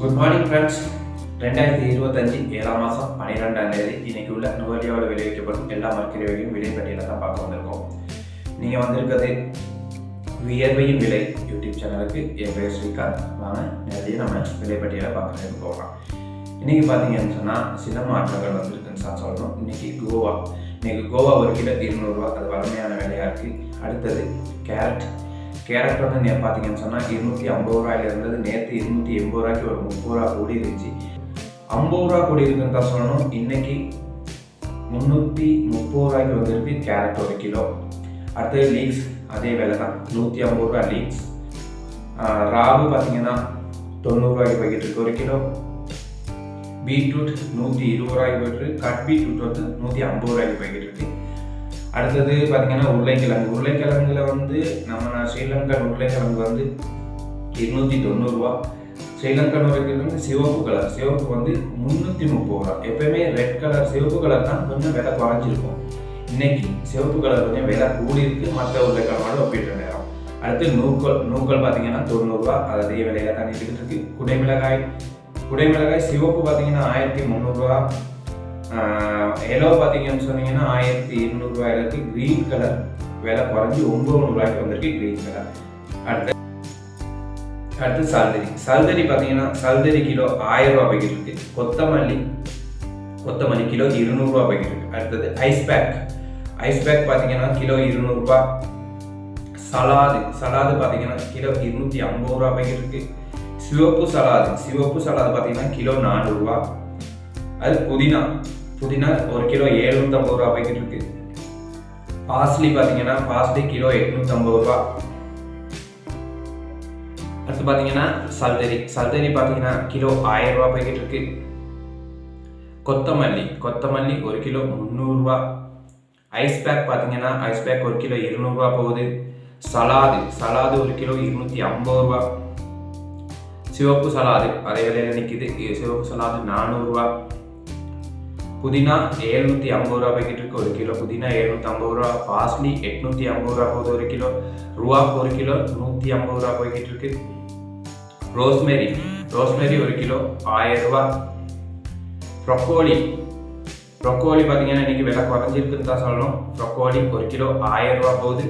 Good morning friends ரெண்டாயிரத்தி இருபத்தஞ்சு ஏழாம் மாதம் பன்னிரெண்டாம் தேதி இன்னைக்கு உள்ள நுகர்வோட வெளியிட்டப்படும் எல்லா மக்களையும் விலை பட்டியலை தான் பார்க்க வந்திருக்கோம். நீங்கள் வந்திருக்கிறது வியர்வையின் விலை யூடியூப் சேனலுக்கு. என் பேர் ஸ்ரீகாந்த். வாங்க நிறைய நம்ம விலை பட்டியலை பார்க்குறதுக்கு போகலாம். இன்றைக்கி பார்த்தீங்கன்னு சொன்னால் சில மாற்றங்கள் வந்திருக்குன்னு சார் சொல்லணும். இன்றைக்கி கோவா. இன்றைக்கி கோவா ஒரு கிலோ இருநூறுவா அது வலிமையான விலையாக இருக்குது அடுத்தது கேரட். கேரட் வந்து நே பார்த்தீங்கன்னு சொன்னால் இருநூற்றி ஐம்பது ரூபாயில இருந்தது. நேற்று இருநூற்றி எண்பது ரூபாய்க்கு ஒரு முப்பது ரூபா கூடி இருந்துச்சு. ஐம்பது ரூபா கூடி இருக்குன்னு தான் சொல்லணும். இன்னைக்கு முந்நூற்றி முப்பது ரூபாய்க்கு வந்திருக்கு கேரட் ஒரு கிலோ. அடுத்தது லீக்ஸ் அதே விலை தான். நூற்றி ஐம்பது ரூபா லீக்ஸ் ராகு பார்த்தீங்கன்னா தொண்ணூறுரூவாய்க்கு போய்கிட்டு இருக்கு ஒரு கிலோ. பீட்ரூட் நூற்றி இருபது ரூபாய்க்கு போயிட்டு கட் பீட்ரூட் வந்து நூற்றி ஐம்பது ரூபாய்க்கு போய்கிட்டு இருக்கு. அடுத்தது பார்த்தீங்கன்னா உருளைக்கிழங்கு. உருளைக்கிழங்குல வந்து நம்ம ஸ்ரீலங்கன் உருளைக்கிழங்கு வந்து இருநூற்றி தொண்ணூறுரூவா ஸ்ரீலங்கன் உருளைக்கிழங்கு சிவப்பு கலர். சிவப்பு வந்து முந்நூற்றி முப்பது ரூபா. எப்பயுமே ரெட் கலர் சிவப்பு கலர் தான் கொஞ்சம் விலை குறைஞ்சிருக்கும். இன்னைக்கு சிவப்பு கலர் கொஞ்சம் விலை கூடி இருக்குது மற்ற உருளைக்கிழங்கோட ஒப்பிடுற நேரம். அடுத்து நூக்கல். நூக்கல் பார்த்தீங்கன்னா தொண்ணூறுரூவா அது அதே விலையில தான் இருக்குது குடைமிளகாய் குடைமிளகாய் சிவப்பு பார்த்தீங்கன்னா ஆயிரத்தி முந்நூறுரூவா எல்லோ பார்த்தீங்கன்னு சொன்னீங்கன்னா ஆயிரத்தி எண்ணூறுரூவாயில இருக்கு க்ரீன் கலர் விலை குறைஞ்சி ஒன்பது ரூபாய்க்கு வந்திருக்கு க்ரீன் கலர் அடுத்து அடுத்து சல்தரி சல்தரி பார்த்தீங்கன்னா சல்தரி கிலோ ஆயிரம் ரூபா போய்கிட்டு இருக்கு. கொத்தமல்லி கொத்தமல்லி கிலோ இருநூறுவா போய்கிட்டு இருக்கு. அடுத்தது ஐஸ் பேக் ஐஸ் பேக் பார்த்தீங்கன்னா கிலோ இருநூறுபா சலாது சலாது பார்த்தீங்கன்னா கிலோ இருநூற்றி ஐம்பது ரூபா போய்கிட்டு இருக்கு. சிவப்பு சலாது சிவப்பு சலாது பார்த்தீங்கன்னா கிலோ நானூறுரூவா அது புதினா. புதினா ஒரு கிலோ ஏழ்நூற்றம்பது ரூபா போய்கிட்டு இருக்கு. பாஸ்லி பார்த்தீங்கன்னா பாஸ்லி கிலோ எட்நூத்தம்பது ரூபா. அடுத்து பார்த்தீங்கன்னா சல்தரி. சல்தரி பார்த்தீங்கன்னா கிலோ ஆயிரம் ரூபா போய்கிட்டு இருக்கு. கொத்தமல்லி. கொத்தமல்லி ஒரு கிலோ முந்நூறுரூவா ஐஸ் பேக் பார்த்தீங்கன்னா ஐஸ் பேக் ஒரு கிலோ இருநூறுவா போகுது. சலாது. சலாது ஒரு கிலோ இருநூற்றி ஐம்பது ரூபா. சிவப்பு சலாது. அதே விலையில நிற்கிது சிவப்பு சலாது நானூறுரூவா புதினா எழுநூற்றி ஐம்பது ரூபா பாக்கெட் இருக்கு ஒரு கிலோ. புதினா எழுநூற்றி ஐம்பது ரூபா பாஸ்லி எட்நூற்றி ஐம்பது ரூபா போகுது ஒரு கிலோ. ரூபா ஒரு கிலோ நூற்றி ஐம்பது ரூபா பாக்கெட் இருக்கு. ரோஸ்மெரி ரோஸ்மெரி ஒரு கிலோ ஆயிரம் ரூபா. ப்ரொக்கோலி ப்ரொக்கோலி பார்த்தீங்கன்னா இன்னைக்கு விலை குறைஞ்சிருக்குன்னு தான் சொல்லணும். ப்ரொக்கோலி ஒரு கிலோ ஆயிரம் ரூபா போகுது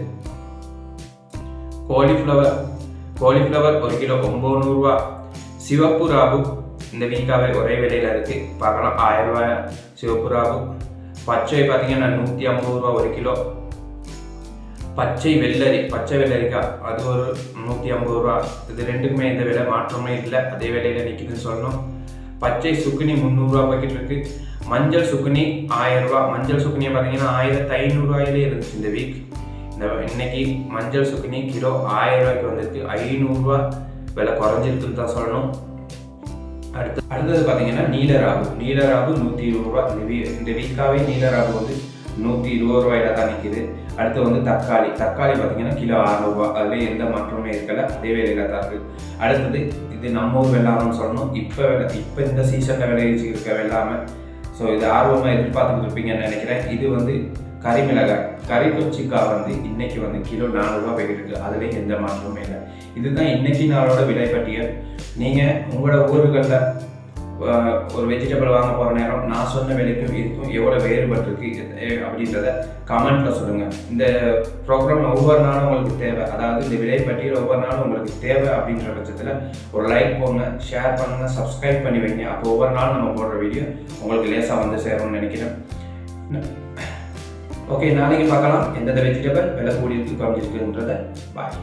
காலிஃப்ளவர் காலிஃப்ளவர் ஒரு கிலோ ஒம்பது நூறுரூவா சிவப்பு ராபு இந்த வீக்காவே ஒரே விலையில் இருக்குது பார்க்கலாம் ஆயிரம் ரூபாய்? சிவப்பு ராகு. பச்சை பார்த்தீங்கன்னா நூற்றி ஐம்பது ரூபா ஒரு கிலோ. பச்சை வெள்ளரி பச்சை வெள்ளரிக்காய் அது ஒரு நூற்றி ஐம்பது ரூபா. இது ரெண்டுக்குமே எந்த விலை மாற்றமே இல்லை. அதே விலையில் நிற்குதுன்னு சொல்லணும். பச்சை சுக்குனி முந்நூறுரூவா பாக்கெட் இருக்குது மஞ்சள் சுக்குனி ஆயிரரூபா மஞ்சள் சுக்குனியை பார்த்தீங்கன்னா ஆயிரத்தி ஐநூறுரூவாயிலே இருந்துச்சு இந்த வீக் இந்த இன்னைக்கு மஞ்சள் சுக்குனி கிலோ ஆயிரம் ரூபாய்க்கு வந்திருக்கு. ஐநூறுரூவா விலை குறைஞ்சிருக்குன்னு தான் சொல்லணும். அடுத்து அடுத்தது பார்த்தீங்கன்னா நீலராகு. நீலராகு நூற்றி இருபது ரூபா. இந்த வீ இந்த வீக்காவே நீலராகு வந்து நூற்றி இருபது ரூபாயில தான் நிற்கிது அடுத்து வந்து தக்காளி. தக்காளி பார்த்தீங்கன்னா கிலோ அறுநூறுவா அதுல எந்த மாற்றமே இருக்கல. அதே வேலையில் தான் இருக்குது அடுத்தது இது நம்ம ஊர் வெள்ளாமன்னு சொல்லணும். இப்போ இப்போ இந்த சீசனில் விளைவிச்சு இருக்க வெள்ளாமை. ஸோ இது ஆர்வமாக எதிர்பார்த்துட்டு இருப்பீங்கன்னு நினைக்கிறேன். இது வந்து கறிமிளகாய் கறி கொச்சிக்காய் வந்து இன்னைக்கு வந்து கிலோ நானூறுரூவா போய்கிட்டு இருக்கு. அதுலேயும் எந்த மாற்றமுமே இல்லை. இதுதான் இன்னைக்கு நாளோட விலை பட்டியல். நீங்கள் உங்களோட ஊர்களில் ஒரு வெஜிடபிள் வாங்க போகிற நேரம் நான் சொன்ன விலைக்கும் இதுக்கும் எவ்வளோ வேறுபட்டு இருக்கு அப்படின்றத கமெண்ட்டில் சொல்லுங்கள் இந்த ப்ரோக்ராம் ஒவ்வொரு நாளும் உங்களுக்கு தேவை. அதாவது இந்த விலை பட்டியல் ஒவ்வொரு நாளும் உங்களுக்கு தேவை அப்படின்ற பட்சத்தில் ஒரு லைக் போங்க ஷேர் பண்ணுங்கள் சப்ஸ்கிரைப் பண்ணி வைங்க. அப்போ ஒவ்வொரு நாளும் நம்ம போடுற வீடியோ உங்களுக்கு லேசாக வந்து சேரும்னு நினைக்கிறேன். ஓகே நாளைக்கு பார்க்கலாம். எந்தெந்த வெஜிடபிள் விலை கூடி இருக்கு குறைஞ்சிருக்குன்றத. பாய்